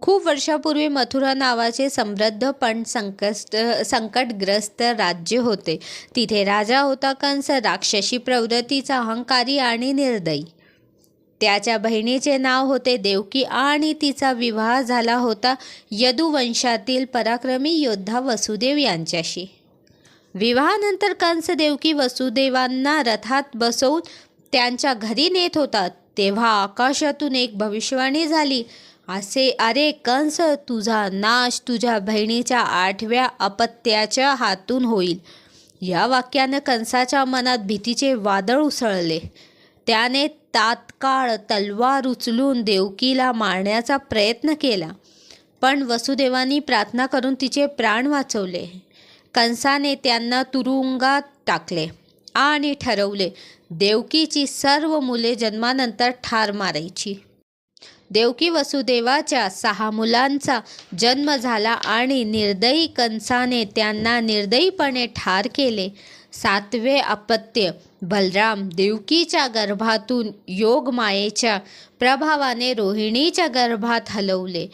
खूप वर्षापूर्वी मथुरा नावाचे समृद्ध पण संकष्ट संकटग्रस्त राज्य होते. तिथे राजा होता कंस राक्षसी प्रवृत्तीचा अहंकारी आणि निर्दयी. त्याच्या बहिणीचे नाव होते देवकी आणि तिचा विवाह झाला होता यदुवंशातील पराक्रमी योद्धा वसुदेव यांच्याशी. विवाहानंतर कंस देवकी वसुदेवांना रथात बसवून त्यांच्या घरी नेत होता. तेव्हा आकाशातून एक भविष्यवाणी झाली. असे अरे कंस तुझा नाश तुझ्या बहिणीच्या आठव्या अपत्याच्या हातून होईल. या वाक्यानं कंसाच्या मनात भीतीचे वादळ उसळले. त्याने तात्काळ तलवार उचलून देवकीला मारण्याचा प्रयत्न केला. पण वसुदेवानी प्रार्थना करून तिचे प्राण वाचवले. कंसाने त्यांना तुरुंगात टाकले आणि ठरवले देवकीची सर्व मुले जन्मानंतर ठार मारायची. देवकी वसुदेवाच्या सहा मुलांचा जन्म झाला आणि निर्दयी कंसाने त्यांना निर्दयीपणे ठार केले. सातवे अपत्य बलराम देवकीच्या गर्भातून योगमायेच्या प्रभावाने रोहिणीच्या गर्भात हलवले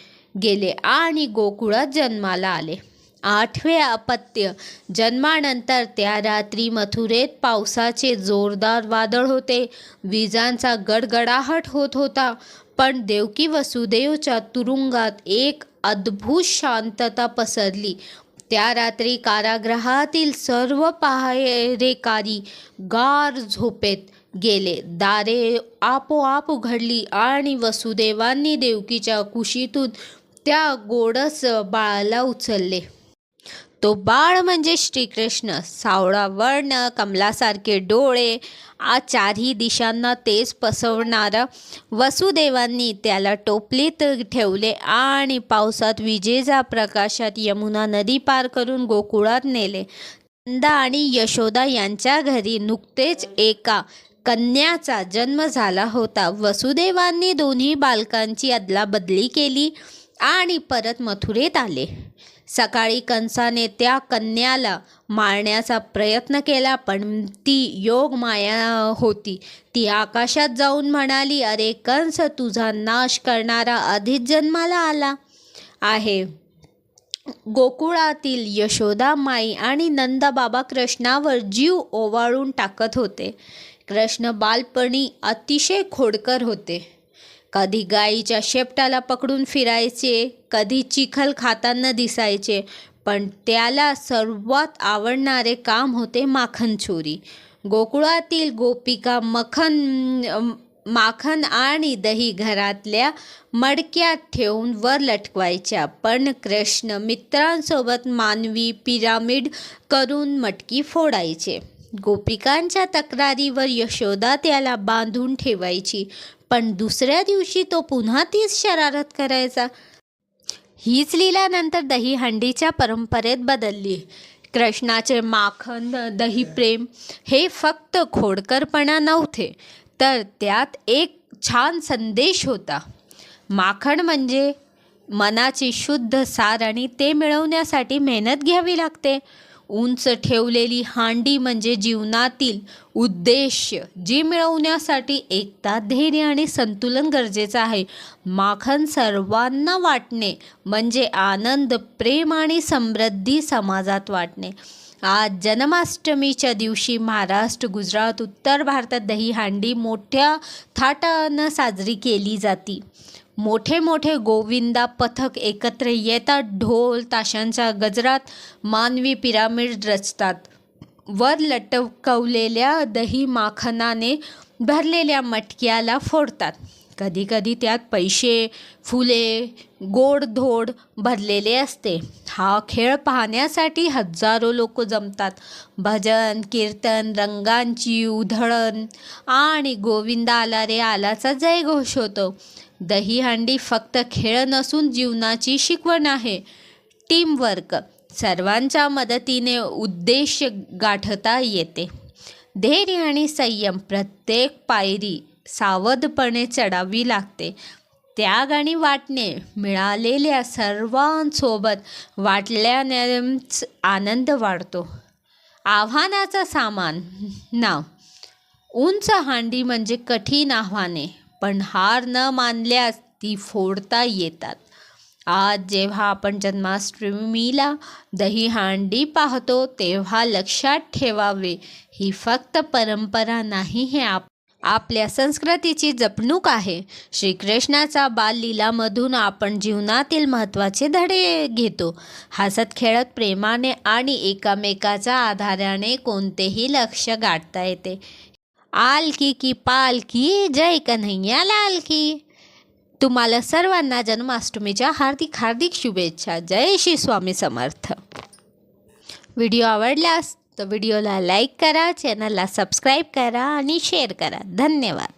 गेले आणि गोकुळात जन्माला आले. आठवे अपत्य. जन्मानंतर त्या रात्री मथुरेत पावसाचे जोरदार वादळ होते. विजांचा गडगडाहट होत होता. पण देवकी वसुदेवच्या तुरुंगात एक अद्भुत शांतता पसरली. त्या रात्री कारागृहातील सर्व पहारेकारी गार झोपेत गेले. दारे आपोआप उघडली आणि वसुदेवांनी देवकीच्या कुशीतून त्या गोडस बाळाला उचलले. तो बाळ म्हणजे श्रीकृष्ण. सावळा वर्ण कमलासारखे डोळे आ चारही दिशांना तेज पसरणारा वसुदेवांनी त्याला टोपलीत ठेवले आणि पावसात विजेचा प्रकाशात यमुना नदी पार करून गोकुळात नेले. नंदा आणि यशोदा यांच्या घरी नुकतेच एका कन्याचा जन्म झाला होता. वसुदेवांनी दोन्ही बालकांची अदलाबदली केली आणि परत मथुरेत आले. सकाळी कंसाने त्या कन्याला मारण्याचा प्रयत्न केला पण ती योग माया होती. ती आकाशात जाऊन म्हणाली अरे कंस तुझा नाश करणारा आधीच जन्माला आला आहे. गोकुळातील यशोदा माई आणि नंदबाबा कृष्णावर जीव ओवाळून टाकत होते. कृष्ण बालपणी अतिशय खोडकर होते. कधी गाईच्या शेपटाला पकडून फिरायचे कधी चिखल खाताना दिसायचे पण त्याला सर्वात आवडणारे काम होते माखन चोरी. गोकुळातील गोपिका मखन माखन आणि दही घरातल्या मडक्यात ठेवून वर लटकवायच्या. पण कृष्ण मित्रांसोबत मानवी पिरामिड करून मटकी फोडायचे. गोपिकांच्या तक्रारीवर यशोदा त्याला बांधून ठेवायची. पण दुसऱ्या दिवशी तो पुन्हा तीच शरारत करायचा. हीच लीला नंतर दहीहंडीच्या परंपरेत बदलली. कृष्णाचे माखन दही प्रेम हे फक्त खोडकरपणा नव्हते तर त्यात एक छान संदेश होता. माखण म्हणजे मनाची शुद्ध सार आणि ते मिळवण्यासाठी मेहनत घ्यावी लागते. उंच ठेवलेली हांडी म्हणजे जीवनातील उद्देश जी मिळवण्यासाठी एकता धैर्य आणि संतुलन गरजेचं आहे. माखन सर्वांना वाटणे म्हणजे आनंद प्रेम आणि समृद्धी समाजात वाटणे. आज जन्माष्टमीच्या दिवशी महाराष्ट्र गुजरात उत्तर भारतात दहीहांडी मोठ्या थाटानं साजरी केली जाती. मोठे मोठे गोविंदा पथक एकत्र येतात ढोल ताशांच्या गजरात मानवी पिरामिड रचतात. वर लटकवलेल्या दही माखनाने भरलेल्या मटक्याला फोडतात. कधीकधी त्यात पैसे फुले गोडधोड भरलेले असते. हा खेळ पाहण्यासाठी हजारो लोक जमतात. भजन कीर्तन रंगांची उधळण आणि गोविंदा आला रे आलाचा जयघोष होतो दहीहंडी फक्त खेळ नसून जीवनाची शिकवण आहे. टीमवर्क सर्वांच्या मदतीने उद्देश गाठता येते. धैर्य आणि संयम प्रत्येक पायरी सावधपणे चढावी लागते. त्याग आणि वाटणे मिळालेल्या सर्वांसोबत वाटल्यानेच आनंद वाढतो. आव्हानाचा सामान नाव. उंच हांडी म्हणजे कठीण आव्हाने पण हार न मानल्यास ती फोडता येतात. आज जेव्हा आपण जन्माष्टमीला दही हांडी पाहतो तेव्हा लक्षात ठेवावे ही फक्त परंपरा नाही हे आप आपल्या संस्कृतीची जपणूक आहे. श्रीकृष्णाचा बाललीलामधून आपण जीवनातील महत्त्वाचे धडे घेतो. हसत खेळत प्रेमाने आणि एकामेकाच्या आधाराने कोणतेही लक्ष गाठता येते. आलकी की पालकी जय कन्हैया लाल की तुम्हाला सर्वांना जन्माष्टमीच्या हार्दिक हार्दिक शुभेच्छा. जय श्री स्वामी समर्थ. व्हिडिओ आवडल्यास तर व्हिडिओला लाईक करा चॅनलला सबस्क्राईब करा आणि शेअर करा. धन्यवाद.